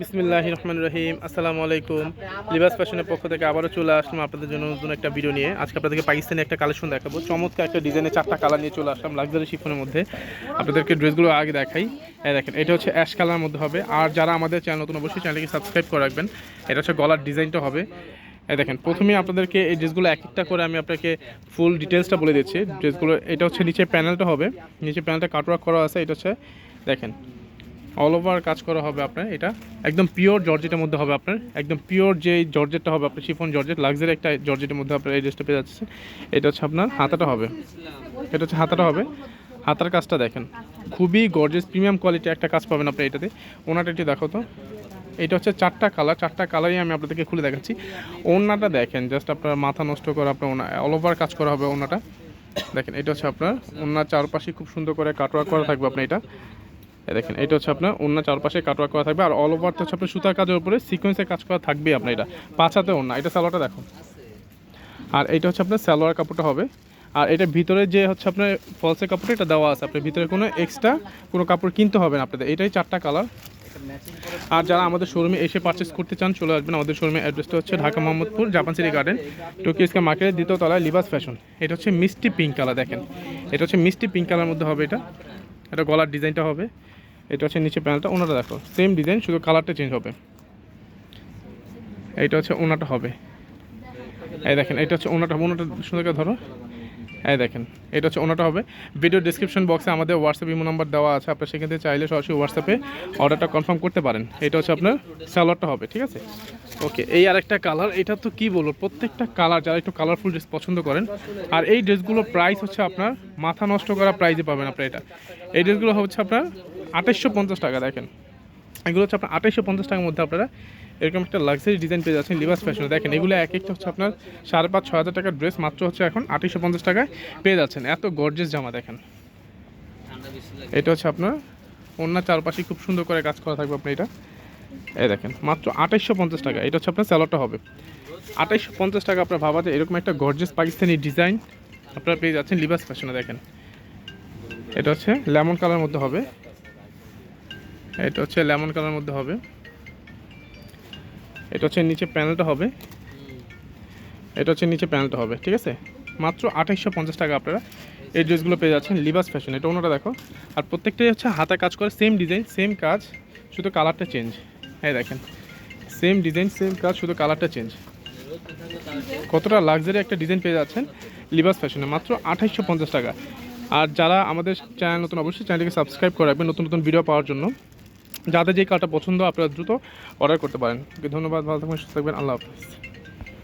বিসমিল্লাহ রহমান রহিম, আসসালামু আলাইকুম। লিবাস ফ্যাশনের পক্ষ থেকে আবারও চলে আসলাম আপনাদের জন্য নতুন একটা ভিডিও নিয়ে। আজকে আপনাদেরকে পাকিস্তানি একটা কালেকশন দেখাবো। চমৎকার একটা ডিজাইনের চারটা কালার নিয়ে চলে আসলাম লাক্সারি শিফনের মধ্যে। আপনাদেরকে ড্রেসগুলো আগে দেখাই। দেখেন, এটা হচ্ছে অ্যাশ কালার মধ্যে হবে। আর যারা আমাদের চ্যানেল নতুন, অবশ্যই চ্যানেলকে সাবস্ক্রাইব করে রাখবেন। এটা হচ্ছে গলার ডিজাইনটা হবে। দেখেন প্রথমেই আপনাদেরকে এই ড্রেসগুলো এক একটা করে আমি আপনাকে ফুল ডিটেলসটা বলে দিচ্ছি। ড্রেসগুলো, এটা হচ্ছে নিচে প্যানেলটা হবে। নিচে প্যানেলটা কাটওয়ার্ক করা আছে। এটা হচ্ছে, দেখেন অল ওভার কাজ করা হবে আপনার, এটা একদম পিওর জর্জেটের মধ্যে হবে আপনার, একদম পিওর যে জর্জেটটা হবে আপনার শিফন জর্জেট লাক্সারি একটা জর্জেটের মধ্যে আপনার এই ড্রেসটা পেয়ে যাচ্ছে। এটা হচ্ছে আপনার হাতাটা হবে, এটা হচ্ছে হাতাটা হবে। হাতার কাজটা দেখেন, খুবই গর্জেস প্রিমিয়াম কোয়ালিটি একটা কাজ পাবেন আপনি এটাতে। ওনাটা একটু দেখো তো, এটা হচ্ছে চারটা কালার চারটা কালারই আমি আপনাদেরকে খুলে দেখাচ্ছি। ওনাটা দেখেন জাস্ট আপনার মাথা নষ্ট করে আপনার ওনা অল ওভার কাজ করা হবে ওনাটা। দেখেন, এটা হচ্ছে আপনার, ওনার চারপাশে খুব সুন্দর করে কাটওয়ার্ক করা থাকবে আপনার এটা। দেখেন, এটা হচ্ছে আপনার অন্য চারপাশে কাটওয়ার্ক করা থাকবে, আর অল ওভার তো হচ্ছে আপনার সুতার কাজের উপরে সিকোয়েন্সের কাজ করা থাকবে আপনার এটা। পাঁচাতে অন্য এটা সালোয়ারটা দেখো। আর এটা হচ্ছে আপনার সালোয়ার কাপড়টা হবে। আর এটা ভিতরে যে হচ্ছে আপনার ফলসের কাপড়টা, এটা দেওয়া আছে। আপনার ভিতরে কোনো এক্সট্রা কোনো কাপড় কিনতে হবে না আপনাদের, এটাই চারটা কালার আর যারা আমাদের শোরুমে এসে পারচেস করতে চান, চলে আসবেন। আমাদের শোরুমের অ্যাড্রেসটা হচ্ছে Dhaka Mohammadpur, Japan city garden Tokyo স্কা মার্কেটের দ্বিতীয় তলায় লিবাস ফ্যাশন এটা হচ্ছে মিষ্টি পিঙ্ক কালার দেখেন। এটা হচ্ছে মিষ্টি পিঙ্ক কালার মধ্যে হবে এটা। এটা গলার ডিজাইনটা হবে। এটা হচ্ছে নিচে প্যানেলটা ওনাটা দেখো। সেম ডিজাইন শুধু কালারটা চেঞ্জ হবে। এইটা হচ্ছে ওনাটা হবে। এই দেখেন, এটা হচ্ছে ওনাটা ওনাটা সুন্দর ধরো। এই দেখেন, এটা হচ্ছে ওনাটা হবে। ভিডিও ডিসক্রিপশন বক্সে আমাদের হোয়াটসঅ্যাপ ইমো নাম্বার দেওয়া আছে। আপনার সেখান থেকে চাইলে সরাসরি হোয়াটসঅ্যাপে অর্ডারটা কনফার্ম করতে পারেন। এটা হচ্ছে আপনার স্যালোয়ারটা হবে, ঠিক আছে? ওকে এই আরেকটা কালার এটা তো কি বলব? প্রত্যেকটা কালার যারা একটু কালারফুল ড্রেস পছন্দ করেন, আর এই ড্রেসগুলোর প্রাইস হচ্ছে আপনার, মাথা নষ্ট করা প্রাইজে পাবেন আপনার এটা। এই ড্রেসগুলো হচ্ছে আপনার আঠাইশশো পঞ্চাশ টাকা, দেখেন। এগুলো হচ্ছে আপনার আঠাইশশো পঞ্চাশ টাকার মধ্যে আপনারা এরকম একটা লাক্সারি ডিজাইন পেয়ে যাচ্ছেন লিবাস ফ্যাশনে দেখেন, এগুলো এক একটা হচ্ছে আপনার সাড়ে পাঁচ ছ হাজার টাকার ড্রেস মাত্র হচ্ছে এখন আঠাইশশো পঞ্চাশ টাকায় পেয়ে যাচ্ছেন। এত গর্জেস জামা, দেখেন। এটা হচ্ছে আপনার অন্য চারপাশে খুব সুন্দর করে কাজ করা থাকবে আপনি এটা। এই দেখেন, মাত্র আঠাইশশো পঞ্চাশ টাকা। এটা হচ্ছে আপনার স্যালোটা হবে। আঠাইশশো পঞ্চাশ টাকা আপনার ভাবা যায়, এরকম একটা গর্জেস পাকিস্তানি ডিজাইন আপনারা পেয়ে যাচ্ছেন লিবাস ফ্যাশনে দেখেন। এটা হচ্ছে লেমন কালার মধ্যে হবে। এটা হচ্ছে লেমন কালার মধ্যে হবে। এটা হচ্ছে নিচে প্যানেলটা হবে। এটা হচ্ছে নিচে প্যানেলটা হবে, ঠিক আছে? মাত্র আঠাইশশো পঞ্চাশ টাকা আপনারা এই ড্রেসগুলো পেয়ে যাচ্ছেন লিবাস ফ্যাশন এটা ওনাটা দেখো। আর প্রত্যেকটাই হচ্ছে হাতে কাজ করে সেম ডিজাইন সেম কাজ, শুধু কালারটা চেঞ্জ হ্যাঁ দেখেন। সেম ডিজাইন সেম কাজ, শুধু কালারটা চেঞ্জ কতটা লাক্সারি একটা ডিজাইন পেয়ে যাচ্ছেন লিবাস ফ্যাশনে মাত্র আঠাইশশো পঞ্চাশ টাকা। আর যারা আমাদের চ্যানেল নতুন, অবশ্যই চ্যানেলটিকে সাবস্ক্রাইব করে রাখবেন নতুন নতুন ভিডিও পাওয়ার জন্য। যাদের যেই কালারটা পছন্দ, আপনারা দ্রুত অর্ডার করতে পারেন। ধন্যবাদ, ভালো থাকবেন, সুস্থ থাকবেন, আল্লাহ হাফিজ।